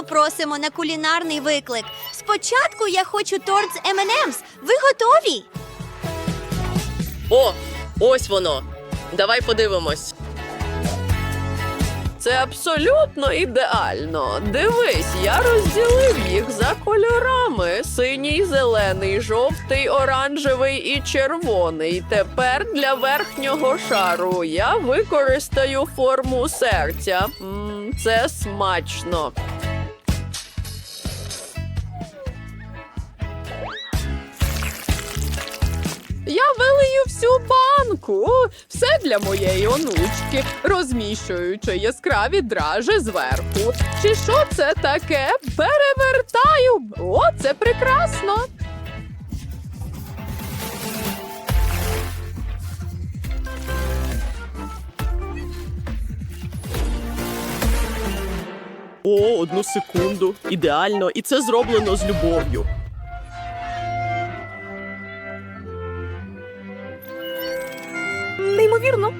Ласкаво просимо на кулінарний виклик. Спочатку я хочу торт з M&M's. Ви готові? О, ось воно. Давай подивимось. Це абсолютно ідеально. Дивись, я розділив їх за кольорами: синій, зелений, жовтий, оранжевий і червоний. Тепер для верхнього шару я використаю форму серця. М, це смачно. Я вилию всю банку. Все для моєї онучки, розміщуючи яскраві дражі зверху. Чи що це таке? Перевертаю. О, це прекрасно. О, одну секунду. Ідеально, і це зроблено з любов'ю. Неймовірно.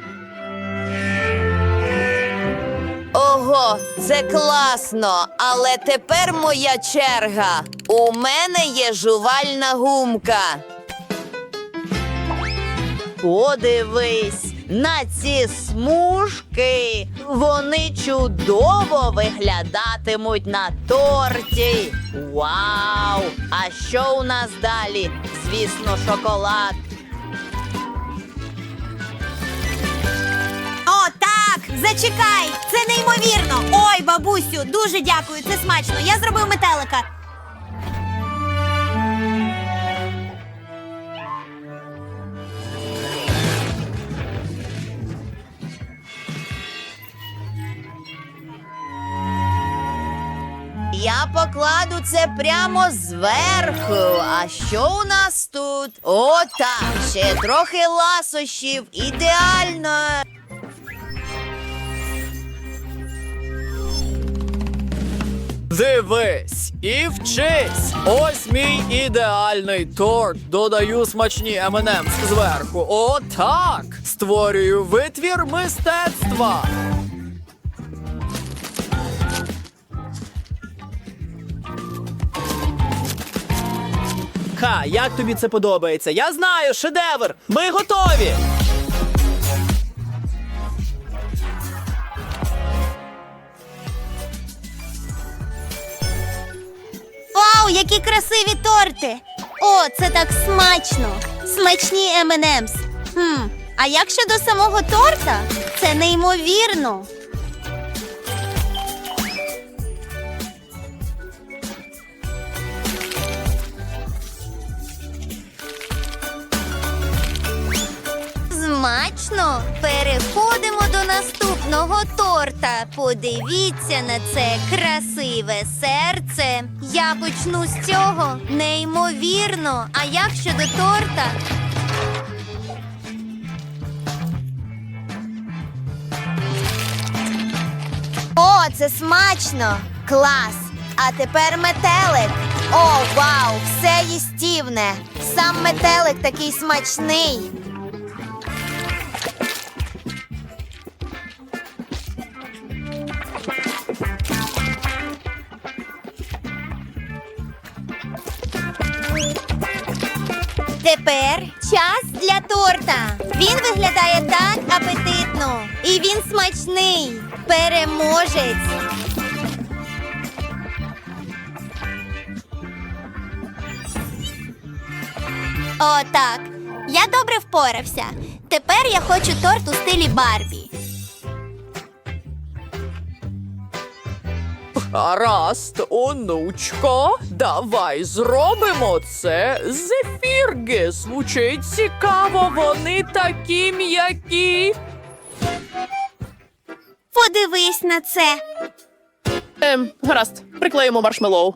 Ого, це класно! Але тепер моя черга. У мене є жувальна гумка. Подивись на ці смужки. Вони чудово виглядатимуть на торті. Вау! А що у нас далі? Звісно, шоколад. О, так! Зачекай! Це неймовірно! Ой, бабусю, дуже дякую, це смачно. Я зробив метелика. Я покладу це прямо зверху. А що у нас тут? О, так, ще трохи ласощів. Ідеально. Дивись і вчись. Ось мій ідеальний торт. Додаю смачні M&M's зверху. О, так! Створюю витвір мистецтва. Ха, як тобі це подобається? Я знаю, шедевр! Ми готові! Які красиві торти! О, це так смачно! Смачні M&M's. Хм, а як щодо самого торта? Це неймовірно. Смачно! Переходимо до наступного торта. Подивіться на це красиве серце. Я почну з цього. Неймовірно. А як щодо торта? О, це смачно! Клас! А тепер метелик. О, вау! Все їстівне! Сам метелик такий смачний. Тепер час для торта. Він виглядає так апетитно. І він смачний. Переможець. О, так. Я добре впорався. Тепер я хочу торт у стилі Барбі. Гаразд, онучко, давай зробимо це. Зефірги звучить цікаво, вони такі м'які. Подивись на це. Ем, гаразд, приклеїмо маршмеллоу.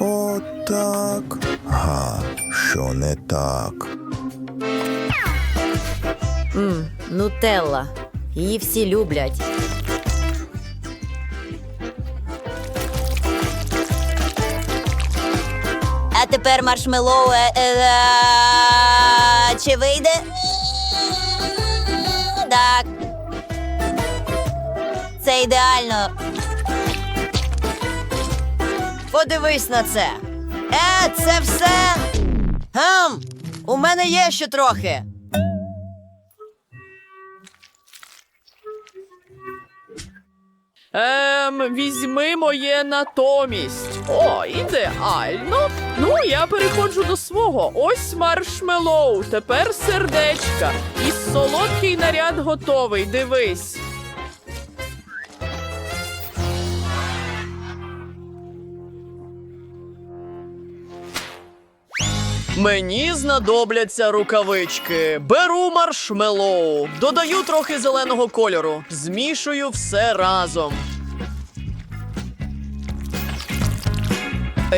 О, так. Га, що не так? Нутелла. Її всі люблять. А тепер маршмеллоу. е, е, е, Чи вийде? Так. Це ідеально. Подивись на це. Е, це все. Гм, у мене є ще трохи. Ем, візьми моє натомість. О, ідеально. Ну, я переходжу до свого. Ось маршмелоу. Тепер сердечка. І солодкий наряд готовий. Дивись. Мені знадобляться рукавички. Беру маршмелоу, додаю трохи зеленого кольору, змішую все разом.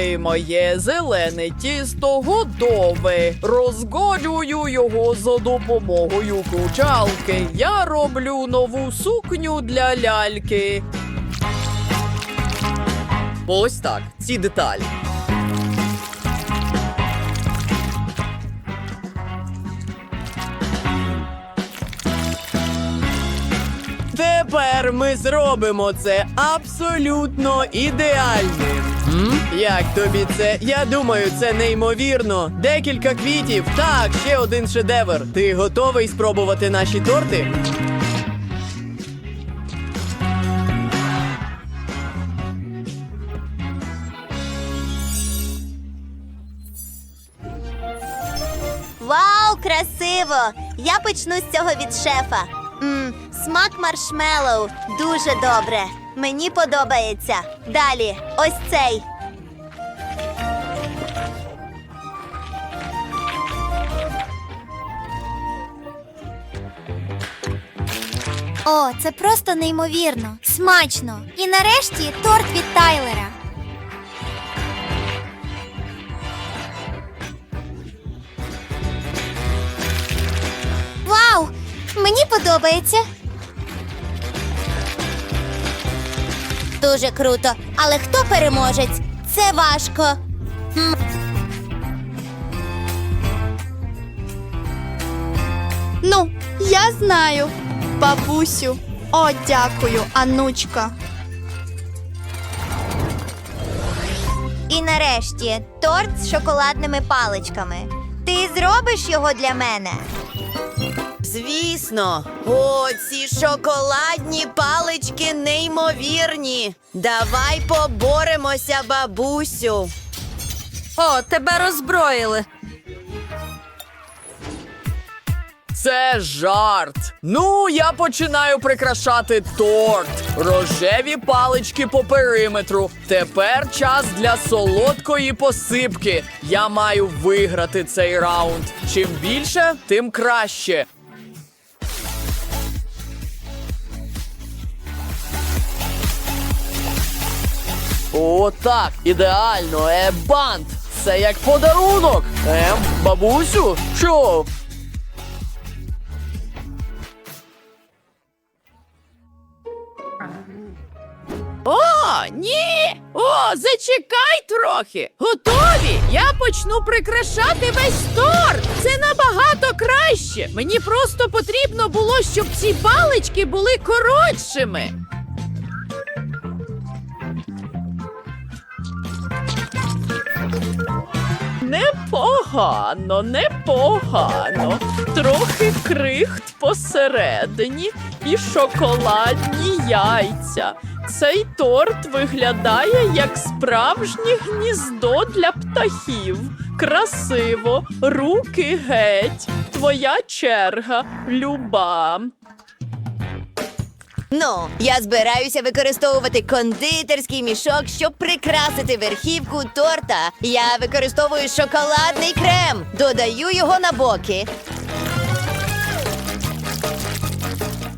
І моє зелене тісто готове. Розгодюю його за допомогою кучалки. Я роблю нову сукню для ляльки. Ось так, ці деталі. Тепер ми зробимо це абсолютно ідеальним. Як тобі це? Я думаю, це неймовірно. Декілька квітів. Так, ще один шедевр. Ти готовий спробувати наші торти? Вау, красиво! Я почну з цього від шефа. Мм, смак маршмеллоу. Дуже добре. Мені подобається. Далі, ось цей. О, це просто неймовірно. Смачно. І нарешті торт від Тайлера. Вау! Мені подобається. Дуже круто. Але хто переможець? Це важко. Хм. Ну, я знаю. Бабусю. О, дякую, Анучка. І нарешті торт з шоколадними паличками. Ти зробиш його для мене? Звісно, о, ці шоколадні палички неймовірні. Давай поборемося, бабусю. О, тебе роззброїли. Це жарт. Ну, я починаю прикрашати торт. Рожеві палички по периметру. Тепер час для солодкої посипки. Я маю виграти цей раунд. Чим більше, тим краще. О, так, ідеально, е, бант. Це як подарунок. Ем, бабусю, що? О, ні! О, зачекай трохи. Готові? Я почну прикрашати весь торт. Це набагато краще. Мені просто потрібно було, щоб ці палички були коротшими. Непогано, непогано. Трохи крихт посередині і шоколадні яйця. Цей торт виглядає як справжнє гніздо для птахів. Красиво, руки геть. Твоя черга, люба. Ну, я збираюся використовувати кондитерський мішок, щоб прикрасити верхівку торта. Я використовую шоколадний крем, додаю його на боки.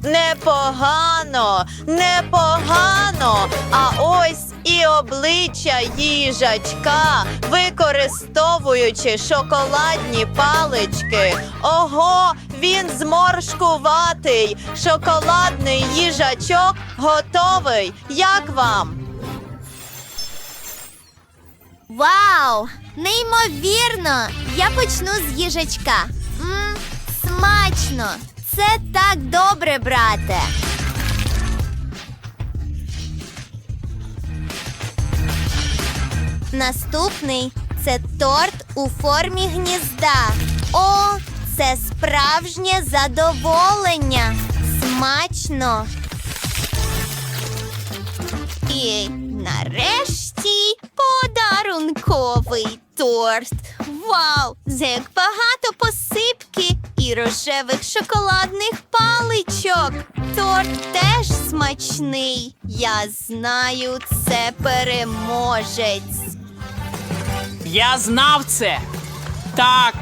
Непогано, непогано. А ось і обличчя їжачка, використовуючи шоколадні палички. Ого, він зморшкуватий. Шоколадний їжачок готовий. Як вам? Вау! Неймовірно! Я почну з їжачка. Мм, Смачно! Це так добре, брате. Наступний це торт у формі гнізда. О, це справжнє задоволення. Смачно. І нарешті подарунковий торт. Вау! Це як багато посипки і рожевих шоколадних паличок. Торт теж смачний. Я знаю, це переможець. Я знав це. Так,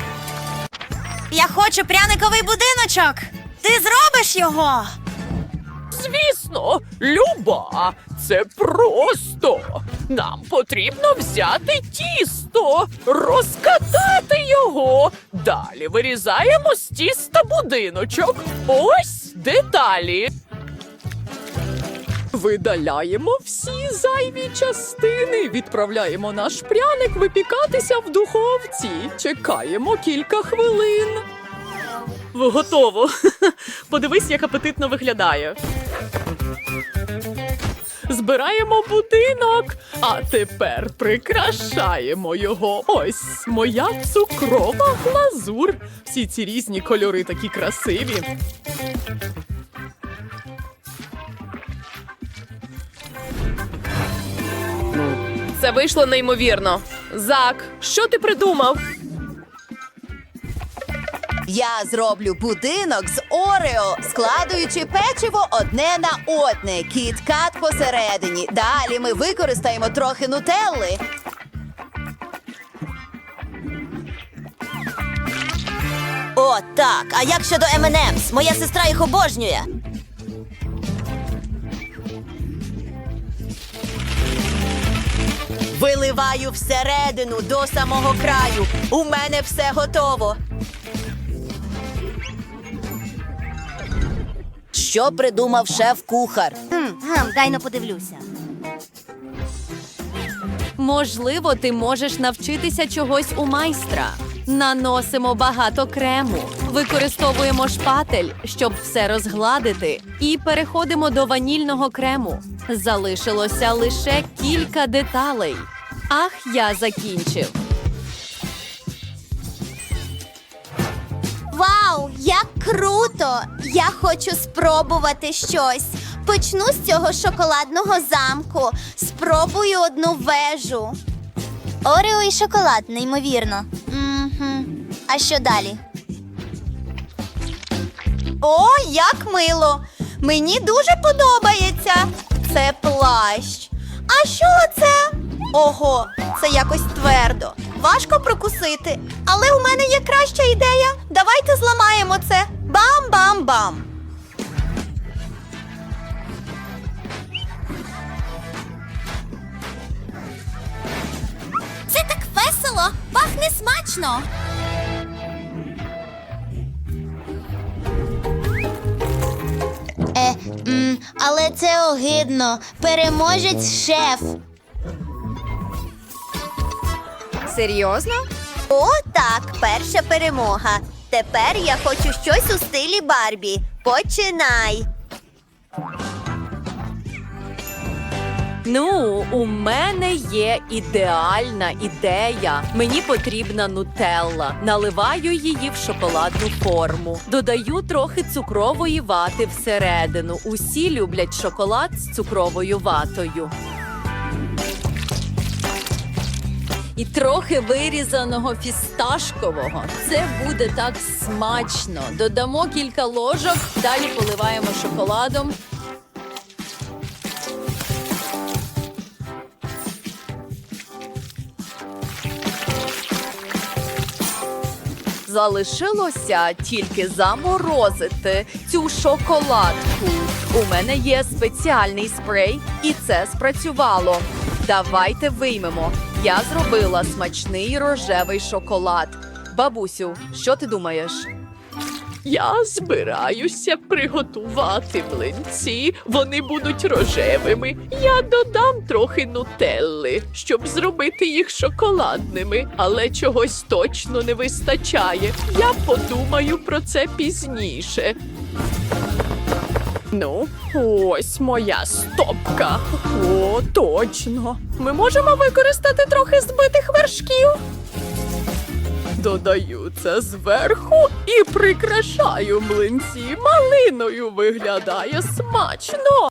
Я хочу пряниковий будиночок. Ти зробиш його. Звісно, Люба, це просто. Нам потрібно взяти тісто, розкатати його. Далі вирізаємо з тіста будиночок. Ось деталі. Видаляємо всі зайві частини. Відправляємо наш пряник випікатися в духовці. Чекаємо кілька хвилин. Готово. Подивись, як апетитно виглядає. Збираємо будинок, а тепер прикрашаємо його. Ось моя цукрова глазур. Всі ці різні кольори такі красиві. Це вийшло неймовірно. Зак, що ти придумав? Я зроблю будинок з Орео, складуючи печиво одне на одне, кіткат посередині. Далі ми використаємо трохи нутелли. О, так. А як щодо M&M's? Моя сестра їх обожнює. Виливаю всередину до самого краю. У мене все готово. Що придумав шеф-кухар? Гм, дай но подивлюся. Можливо, ти можеш навчитися чогось у майстра. Наносимо багато крему, використовуємо шпатель, щоб все розгладити, і переходимо до ванільного крему. Залишилося лише кілька деталей. Ах, я закінчив. Вау, як круто! Я хочу спробувати щось. Почну з цього шоколадного замку. Спробую одну вежу. Орео і шоколад, неймовірно. Угу. А що далі? О, як мило! Мені дуже подобається. Це плащ. А що це? Ого, це якось твердо. Важко прокусити. Але у мене є краща ідея. Давайте зламаємо це. Бам-бам-бам. Це так весело, пахне смачно. М, але це огидно. Переможець шеф. Серйозно? О, так, перша перемога. Тепер я хочу щось у стилі Барбі. Починай. Ну, у мене є ідеальна ідея. Мені потрібна нутелла. Наливаю її в шоколадну форму. Додаю трохи цукрової вати всередину. Усі люблять шоколад з цукровою ватою. І трохи вирізаного фісташкового. Це буде так смачно. Додамо кілька ложок, далі поливаємо шоколадом. Залишилося тільки заморозити цю шоколадку. У мене є спеціальний спрей, і це спрацювало. Давайте виймемо. Я зробила смачний рожевий шоколад. Бабусю, що ти думаєш? Я збираюся приготувати млинці. Вони будуть рожевими. Я додам трохи нутелли, щоб зробити їх шоколадними, але чогось точно не вистачає. Я подумаю про це пізніше. Ну, ось моя стопка. О, точно. Ми можемо використати трохи збитих вершків. Додаю це зверху і прикрашаю млинці. Малиною виглядає смачно.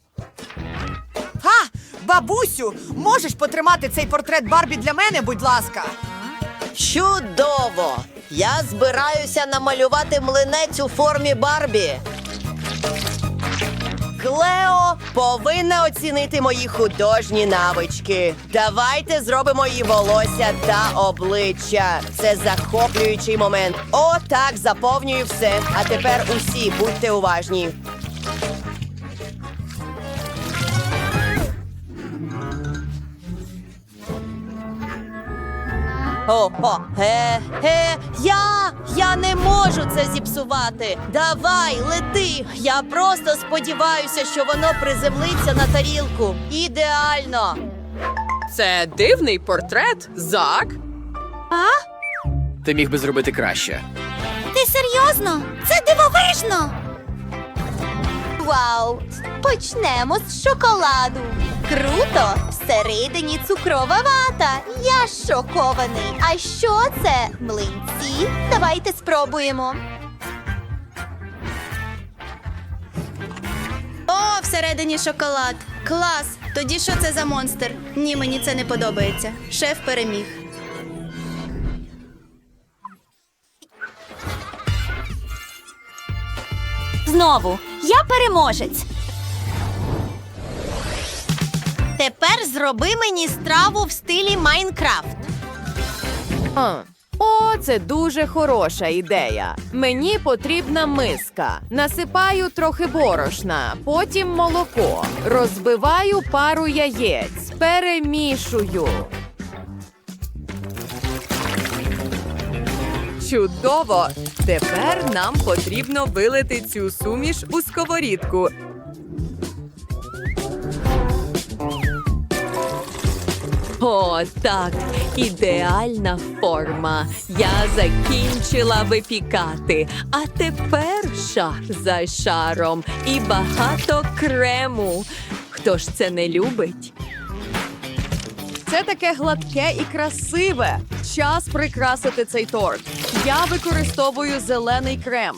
Ха! Бабусю, можеш потримати цей портрет Барбі для мене, будь ласка? Чудово! Я збираюся намалювати млинець у формі Барбі. Клео повинна оцінити мої художні навички. Давайте зробимо її волосся та обличчя. Це захоплюючий момент. О, так, заповнюю все. А тепер усі будьте уважні. О, о, е, е, я, я не можу це зіпсувати. Давай, лети. Я просто сподіваюся, що воно приземлиться на тарілку. Ідеально. Це дивний портрет, Зак. Ти міг би зробити краще. Ти серйозно? Це дивовижно. Вау! Почнемо з шоколаду. Круто! Всередині цукрова вата. Я шокований. А що це? Млинці? Давайте спробуємо. О, всередині шоколад. Клас! Тоді що це за монстр? Ні, мені це не подобається. Шеф переміг. Знову, я переможець. Тепер зроби мені страву в стилі Майнкрафт. О, це дуже хороша ідея. Мені потрібна миска. Насипаю трохи борошна, потім молоко. Розбиваю пару яєць, перемішую. Чудово! Тепер нам потрібно вилити цю суміш у сковорідку. О, так, ідеальна форма. Я закінчила випікати. А тепер шар за шаром і багато крему. Хто ж це не любить? Це таке гладке і красиве. Час прикрасити цей торт. Я використовую зелений крем.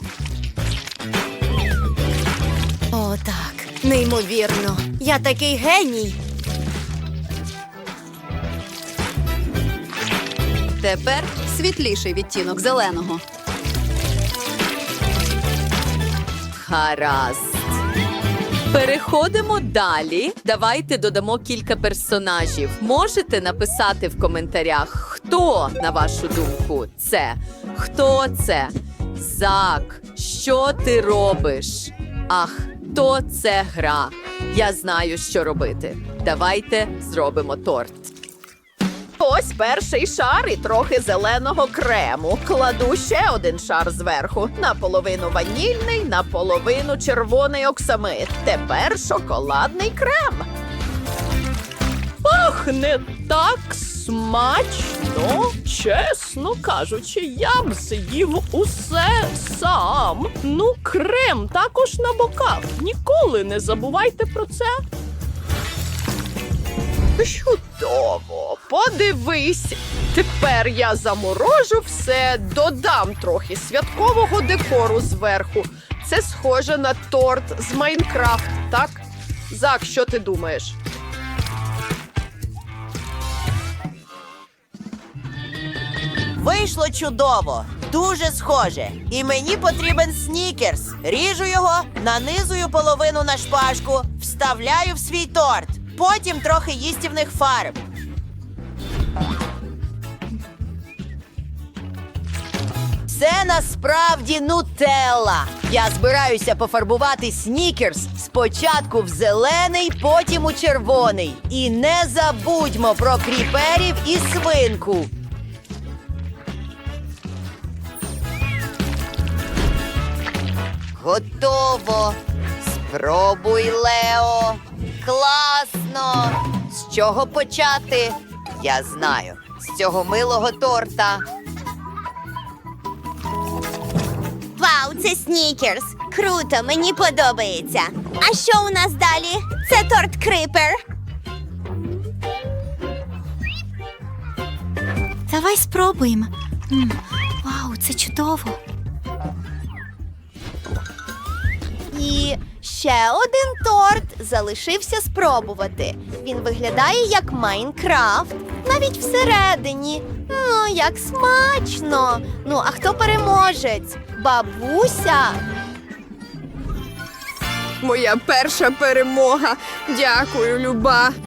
О, так. Неймовірно. Я такий геній. Тепер світліший відтінок зеленого. Гаразд. Переходимо далі. Давайте додамо кілька персонажів. Можете написати в коментарях, хто, на вашу думку, це? Хто це? Зак, що ти робиш? Ах, то це гра. Я знаю, що робити. Давайте зробимо торт. Ось перший шар і трохи зеленого крему. Кладу ще один шар зверху. Наполовину ванільний, наполовину червоний оксамит. Тепер шоколадний крем. Пахне так смачно. Чесно кажучи, я б з'їв усе сам. Ну, крем також на боках. Ніколи не забувайте про це. Чудово, подивись. Тепер я заморожу все, додам трохи святкового декору зверху. Це схоже на торт з Майнкрафт, так? Зак, що ти думаєш? Вийшло чудово, дуже схоже. І мені потрібен снікерс. Ріжу його, нанизую половину на шпажку, вставляю в свій торт. Потім трохи їстівних фарб. Це насправді нутелла. Я збираюся пофарбувати снікерс спочатку в зелений, потім у червоний. І не забудьмо про кріперів і свинку. Готово. Спробуй, Лео. Класно. З чого почати? Я знаю. З цього милого торта. Вау, це снікерс. Круто, мені подобається. А що у нас далі? Це торт Крипер. Давай спробуємо. М, Вау, це чудово. І ще один торт залишився спробувати. Він виглядає як Майнкрафт, навіть всередині. Ну, як смачно. Ну, а хто переможець? Бабуся. Моя перша перемога. Дякую, Люба.